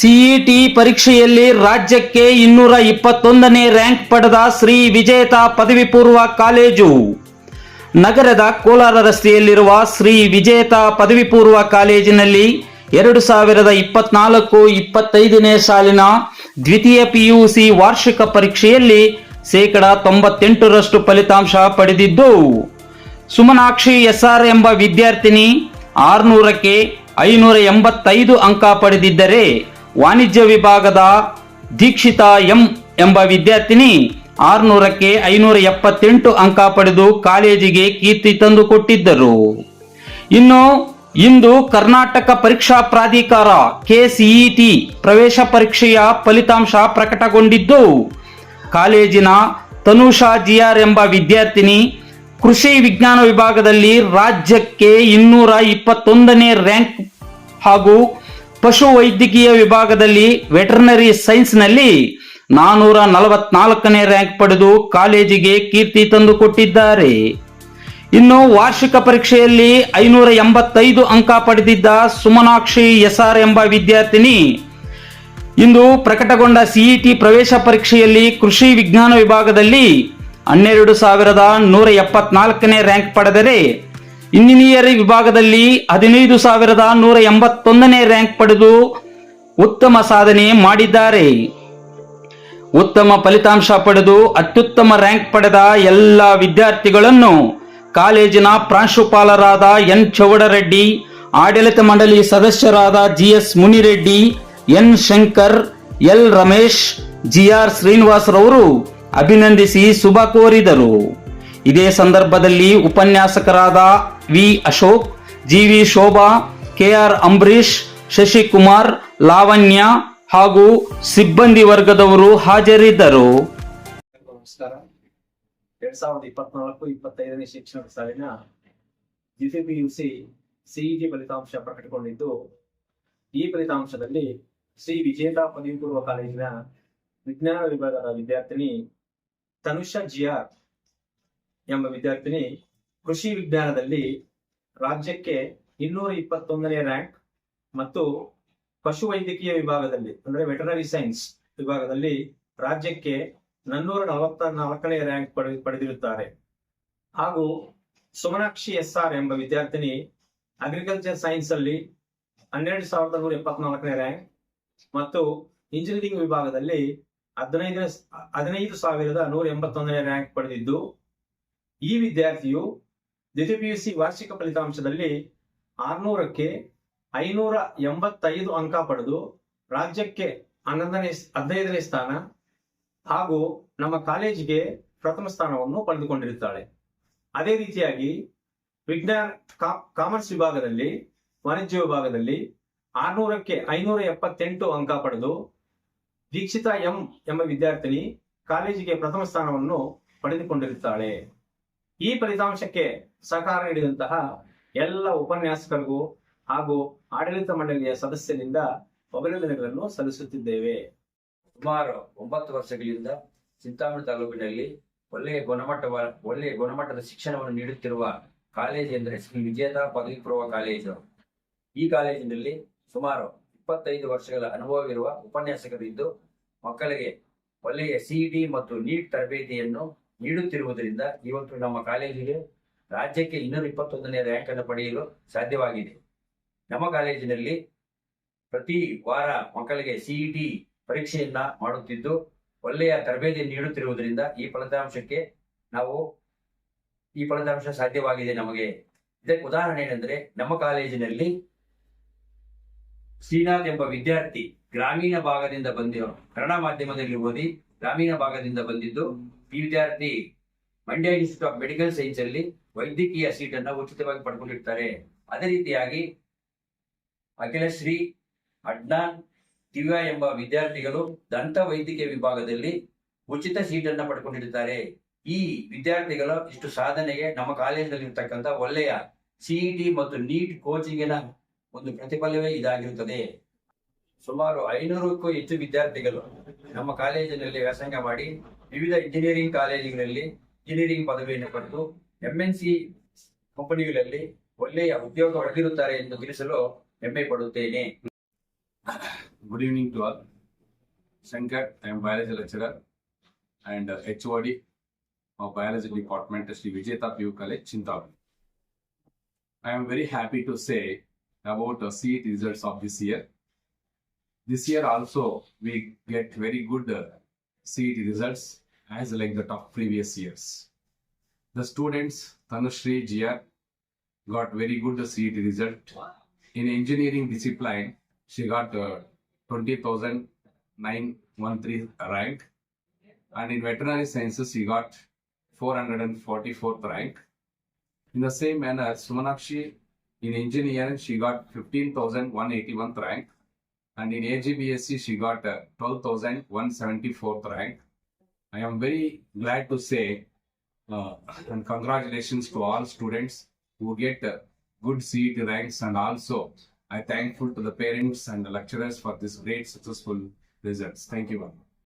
CET ಪರೀಕ್ಷೆಯಲ್ಲಿ ರಾಜ್ಯಕ್ಕೆ ಇನ್ನೂರ ಇಪ್ಪತ್ತೊಂದನೇ ರ್ಯಾಂಕ್ ಪಡೆದ ಶ್ರೀ ವಿಜೇತ ಪದವಿ ಪೂರ್ವ ಕಾಲೇಜು. ನಗರದ ಕೋಲಾರ ರಸ್ತೆಯಲ್ಲಿರುವ ಶ್ರೀ ವಿಜೇತ ಪದವಿ ಪೂರ್ವ ಕಾಲೇಜಿನಲ್ಲಿ ಎರಡು ಸಾವಿರದ ಇಪ್ಪತ್ನಾಲ್ಕು ಇಪ್ಪತ್ತೈದನೇ ಸಾಲಿನ ದ್ವಿತೀಯ ಪಿಯುಸಿ ವಾರ್ಷಿಕ ಪರೀಕ್ಷೆಯಲ್ಲಿ ಶೇಕಡ ತೊಂಬತ್ತೆಂಟರಷ್ಟು ಫಲಿತಾಂಶ ಪಡೆದಿದ್ದು, ಸುಮನಾಕ್ಷಿ ಎಸ್ಆರ್ ಎಂಬ ವಿದ್ಯಾರ್ಥಿನಿ ಆರುನೂರಕ್ಕೆ ಐನೂರ ಎಂಬತ್ತೈದು ಅಂಕ ಪಡೆದಿದ್ದರೆ ವಾಣಿಜ್ಯ ವಿಭಾಗದ ದೀಕ್ಷಿತಾ ಎಂ ಎಂಬ ವಿದ್ಯಾರ್ಥಿನಿ ಆರುನೂರಕ್ಕೆ ಐನೂರ ಎಪ್ಪತ್ತೆಂಟು ಅಂಕ ಪಡೆದು ಕಾಲೇಜಿಗೆ ಕೀರ್ತಿ ತಂದುಕೊಟ್ಟಿದ್ದರು ಇನ್ನು ಇಂದು ಕರ್ನಾಟಕ ಪರೀಕ್ಷಾ ಪ್ರಾಧಿಕಾರ ಕೆಸಿಇಟಿ ಪ್ರವೇಶ ಪರೀಕ್ಷೆಯ ಫಲಿತಾಂಶ ಪ್ರಕಟಗೊಂಡಿದ್ದು, ಕಾಲೇಜಿನ ತನುಷಾ ಜಿಆರ್ ಎಂಬ ವಿದ್ಯಾರ್ಥಿನಿ ಕೃಷಿ ವಿಜ್ಞಾನ ವಿಭಾಗದಲ್ಲಿ ರಾಜ್ಯಕ್ಕೆ ಇನ್ನೂರ ಇಪ್ಪತ್ತೊಂದನೇ ರ್ಯಾಂಕ್ ಹಾಗೂ ಪಶು ವೈದ್ಯಕೀಯ ವಿಭಾಗದಲ್ಲಿ ವೆಟರ್ನರಿ ಸೈನ್ಸ್ನಲ್ಲಿ ನಾನೂರ ನಲವತ್ನಾಲ್ಕನೇ ರ್ಯಾಂಕ್ ಪಡೆದು ಕಾಲೇಜಿಗೆ ಕೀರ್ತಿ ತಂದುಕೊಟ್ಟಿದ್ದಾರೆ ಇನ್ನು ವಾರ್ಷಿಕ ಪರೀಕ್ಷೆಯಲ್ಲಿ ಐನೂರ ಎಂಬತ್ತೈದು ಅಂಕ ಪಡೆದಿದ್ದ ಸುಮನಾಕ್ಷಿ ಎಸ್ಆರ್ ಎಂಬ ವಿದ್ಯಾರ್ಥಿನಿ ಇಂದು ಪ್ರಕಟಗೊಂಡ ಸಿಇಟಿ ಪ್ರವೇಶ ಪರೀಕ್ಷೆಯಲ್ಲಿ ಕೃಷಿ ವಿಜ್ಞಾನ ವಿಭಾಗದಲ್ಲಿ ಹನ್ನೆರಡು ಸಾವಿರದ ನೂರ ಎಪ್ಪತ್ನಾಲ್ಕನೇ ರ್ಯಾಂಕ್ ಪಡೆದರೆ ಇಂಜಿನಿಯರಿಂಗ್ ವಿಭಾಗದಲ್ಲಿ ಹದಿನೈದು ಸಾವಿರದ ನೂರ ಎಂಬತ್ತೊಂದನೇ ರ್ಯಾಂಕ್ ಪಡೆದು ಉತ್ತಮ ಸಾಧನೆ ಮಾಡಿದ್ದಾರೆ. ಉತ್ತಮ ಫಲಿತಾಂಶ ಪಡೆದು ಅತ್ಯುತ್ತಮ ರ್ಯಾಂಕ್ ಪಡೆದ ಎಲ್ಲ ವಿದ್ಯಾರ್ಥಿಗಳನ್ನು ಕಾಲೇಜಿನ ಪ್ರಾಂಶುಪಾಲರಾದ ಎನ್ ಚೌಡರೆಡ್ಡಿ, ಆಡಳಿತ ಮಂಡಳಿ ಸದಸ್ಯರಾದ GS Munireddy, N Shankar, L Ramesh, GR Srinivas ರವರು ಅಭಿನಂದಿಸಿ ಶುಭ ಕೋರಿದರು. ಇದೇ ಸಂದರ್ಭದಲ್ಲಿ ಉಪನ್ಯಾಸಕರಾದ V Ashok G V Shobha, KR Ambareesh Shashikumar, Lavanya ಹಾಗೂ ಸಿಬ್ಬಂದಿ ವರ್ಗದವರು ಹಾಜರಿದ್ದರು. ನಮಸ್ಕಾರ. ಎರಡ್ ಸಾವಿರದ ಇಪ್ಪತ್ನಾಲ್ಕು ಇಪ್ಪತ್ತೈದನೇ ಶಿಕ್ಷಣ ಸಾಲಿನ ದ್ವಿತೀಯ ಪಿಯುಸಿ ಸಿಇಟಿ ಫಲಿತಾಂಶ ಪ್ರಕಟಗೊಂಡಿದ್ದು, ಈ ಫಲಿತಾಂಶದಲ್ಲಿ ಶ್ರೀ ವಿಜೇತ ಪದವಿ ಪೂರ್ವ ಕಾಲೇಜಿನ ವಿಜ್ಞಾನ ವಿಭಾಗದ ವಿದ್ಯಾರ್ಥಿನಿ ತನುಷಾ ಜಿಆರ್ ಎಂಬ ವಿದ್ಯಾರ್ಥಿನಿ ಕೃಷಿ ವಿಜ್ಞಾನದಲ್ಲಿ ರಾಜ್ಯಕ್ಕೆ ಇನ್ನೂರ ಇಪ್ಪತ್ತೊಂದನೇ ರ್ಯಾಂಕ್ ಮತ್ತು ಪಶು ವೈದ್ಯಕೀಯ ವಿಭಾಗದಲ್ಲಿ, ಅಂದ್ರೆ ವೆಟನರಿ ಸೈನ್ಸ್ ವಿಭಾಗದಲ್ಲಿ ರಾಜ್ಯಕ್ಕೆ ನನ್ನೂರ ನಲವತ್ತ ನಾಲ್ಕನೇ ರ್ಯಾಂಕ್ ಪಡೆ ಪಡೆದಿರುತ್ತಾರೆ. ಹಾಗೂ ಸುಮನಾಕ್ಷಿ ಎಸ್ ಆರ್ ಎಂಬ ವಿದ್ಯಾರ್ಥಿನಿ ಅಗ್ರಿಕಲ್ಚರ್ ಸೈನ್ಸ್ ಅಲ್ಲಿ ಹನ್ನೆರಡು ಸಾವಿರದ ನೂರ ಎಪ್ಪತ್ನಾಲ್ಕನೇ ರ್ಯಾಂಕ್ ಮತ್ತು ಇಂಜಿನಿಯರಿಂಗ್ ವಿಭಾಗದಲ್ಲಿ ಹದಿನೈದನೇ ಹದಿನೈದು ಸಾವಿರದ ನೂರ ಎಂಬತ್ತೊಂದನೇ ರ್ಯಾಂಕ್ ಪಡೆದಿದ್ದು, ಈ ವಿದ್ಯಾರ್ಥಿಯು ದ್ವಿತೀಯ ಪಿಯುಸಿ ವಾರ್ಷಿಕ ಫಲಿತಾಂಶದಲ್ಲಿ ಆರ್ನೂರಕ್ಕೆ ಐನೂರ ಎಂಬತ್ತೈದು ಅಂಕ ಪಡೆದು ರಾಜ್ಯಕ್ಕೆ ಹನ್ನೊಂದನೇ ಹದಿನೈದನೇ ಸ್ಥಾನ ಹಾಗೂ ನಮ್ಮ ಕಾಲೇಜಿಗೆ ಪ್ರಥಮ ಸ್ಥಾನವನ್ನು ಪಡೆದುಕೊಂಡಿರುತ್ತಾಳೆ. ಅದೇ ರೀತಿಯಾಗಿ ವಿಜ್ಞಾನ ಕಾಮರ್ಸ್ ವಿಭಾಗದಲ್ಲಿ, ವಾಣಿಜ್ಯ ವಿಭಾಗದಲ್ಲಿ ಆರ್ನೂರಕ್ಕೆ ಐನೂರ ಎಪ್ಪತ್ತೆಂಟು ಅಂಕ ಪಡೆದು ದೀಕ್ಷಿತಾ ಎಂ ಎಂಬ ವಿದ್ಯಾರ್ಥಿನಿ ಕಾಲೇಜಿಗೆ ಪ್ರಥಮ ಸ್ಥಾನವನ್ನು ಪಡೆದುಕೊಂಡಿರುತ್ತಾಳೆ. ಈ ಫಲಿತಾಂಶಕ್ಕೆ ಸಹಕಾರ ನೀಡಿದಂತಹ ಎಲ್ಲ ಉಪನ್ಯಾಸಕರಿಗೂ ಹಾಗೂ ಆಡಳಿತ ಮಂಡಳಿಯ ಸದಸ್ಯರಿಂದ ಅಭಿನಂದನೆಗಳನ್ನು ಸಲ್ಲಿಸುತ್ತಿದ್ದೇವೆ. ಸುಮಾರು ಒಂಬತ್ತು ವರ್ಷಗಳಿಂದ ಚಿಂತಾಮಣಿ ತಾಲೂಕಿನಲ್ಲಿ ಒಳ್ಳೆಯ ಗುಣಮಟ್ಟವ, ಒಳ್ಳೆಯ ಗುಣಮಟ್ಟದ ಶಿಕ್ಷಣವನ್ನು ನೀಡುತ್ತಿರುವ ಕಾಲೇಜು ಎಂದರೆ ಶ್ರೀ ವಿಜೇತ ಪದವಿ ಪೂರ್ವ ಕಾಲೇಜು. ಈ ಕಾಲೇಜಿನಲ್ಲಿ ಸುಮಾರು ಇಪ್ಪತ್ತೈದು ವರ್ಷಗಳ ಅನುಭವವಿರುವ ಉಪನ್ಯಾಸಕರಿದ್ದು, ಮಕ್ಕಳಿಗೆ ಒಳ್ಳೆಯ ಸಿಇಟಿ ಮತ್ತು ನೀಟ್ ತರಬೇತಿಯನ್ನು ನೀಡುತ್ತಿರುವುದರಿಂದ ಇವತ್ತು ನಮ್ಮ ಕಾಲೇಜಿಗೆ ರಾಜ್ಯಕ್ಕೆ ಇನ್ನೂರ ಇಪ್ಪತ್ತೊಂದನೇ ರ್ಯಾಂಕ್ ಅನ್ನು ಪಡೆಯಲು ಸಾಧ್ಯವಾಗಿದೆ. ನಮ್ಮ ಕಾಲೇಜಿನಲ್ಲಿ ಪ್ರತಿ ವಾರ ಮಕ್ಕಳಿಗೆ ಸಿಇಟಿ ಪರೀಕ್ಷೆಯನ್ನ ಮಾಡುತ್ತಿದ್ದು, ಒಳ್ಳೆಯ ತರಬೇತಿ ನೀಡುತ್ತಿರುವುದರಿಂದ ಈ ಫಲಿತಾಂಶಕ್ಕೆ ನಾವು ಈ ಫಲಿತಾಂಶ ಸಾಧ್ಯವಾಗಿದೆ ನಮಗೆ. ಇದಕ್ಕೆ ಉದಾಹರಣೆ ಏನೆಂದರೆ ನಮ್ಮ ಕಾಲೇಜಿನಲ್ಲಿ ಶ್ರೀನಾಥ್ ಎಂಬ ವಿದ್ಯಾರ್ಥಿ ಗ್ರಾಮೀಣ ಭಾಗದಿಂದ ಬಂದಿರೋ ಕನ್ನಡ ಮಾಧ್ಯಮದಲ್ಲಿ ಓದಿ ಗ್ರಾಮೀಣ ಭಾಗದಿಂದ ಬಂದಿದ್ದು ಈ ವಿದ್ಯಾರ್ಥಿ Mandya institute of medical science ಅಲ್ಲಿ ವೈದ್ಯಕೀಯ ಸೀಟ್ ಅನ್ನ ಉಚಿತವಾಗಿ ಪಡ್ಕೊಂಡಿರ್ತಾರೆ. ಅದೇ ರೀತಿಯಾಗಿ ಅಖಿಲಶ್ರೀ ಅಡ್ನಾನ್ ದಿವ್ಯಾ ಎಂಬ ವಿದ್ಯಾರ್ಥಿಗಳು ದಂತ ವೈದ್ಯಕೀಯ ವಿಭಾಗದಲ್ಲಿ ಉಚಿತ ಸೀಟನ್ನ ಪಡ್ಕೊಂಡಿರ್ತಾರೆ. ಈ ವಿದ್ಯಾರ್ಥಿಗಳ ಇಷ್ಟು ಸಾಧನೆಗೆ ನಮ್ಮ ಕಾಲೇಜಿನಲ್ಲಿ ಇರ್ತಕ್ಕಂಥ ಒಳ್ಳೆಯ ಸಿಇಟಿ ಮತ್ತು ನೀಟ್ ಕೋಚಿಂಗಿನ ಒಂದು ಪ್ರತಿಫಲವೇ ಇದಾಗಿರುತ್ತದೆ. ಸುಮಾರು ಐನೂರಕ್ಕೂ ಹೆಚ್ಚು ವಿದ್ಯಾರ್ಥಿಗಳು ನಮ್ಮ ಕಾಲೇಜಿನಲ್ಲಿ ವ್ಯಾಸಂಗ ಮಾಡಿ ವಿವಿಧ ಇಂಜಿನಿಯರಿಂಗ್ ಕಾಲೇಜುಗಳಲ್ಲಿ ಇಂಜಿನಿಯರಿಂಗ್ ಪದವಿಯನ್ನು ಪಡೆದು ಎಂ ಕಂಪನಿಗಳಲ್ಲಿ ಒಳ್ಳೆಯ ಉದ್ಯೋಗ ಹೊಡೆದಿರುತ್ತಾರೆ ಎಂದು ತಿಳಿಸಲು ಹೆಮ್ಮೆ ಪಡುತ್ತೇನೆ. Good evening to all Shankar I am biology lecturer and H OD of biology department Shri Vijetha P U college Chintamani I am very happy to say about CET results of this year This year also we get very good uh, CET results as like the of previous years. The students Tanushree GR got very good CET result. In engineering discipline, she got uh, 20,913 rank. And in veterinary sciences, she got 444th rank. In the same manner, Sumanakshi in engineering, she got 15,181th rank. And in AGBSC, she got uh, 12,174th rank. I am very glad to say uh, and congratulations to all students who get uh, good CET ranks and also I thankful to the parents and the lecturers for this great successful results. Thank you. all.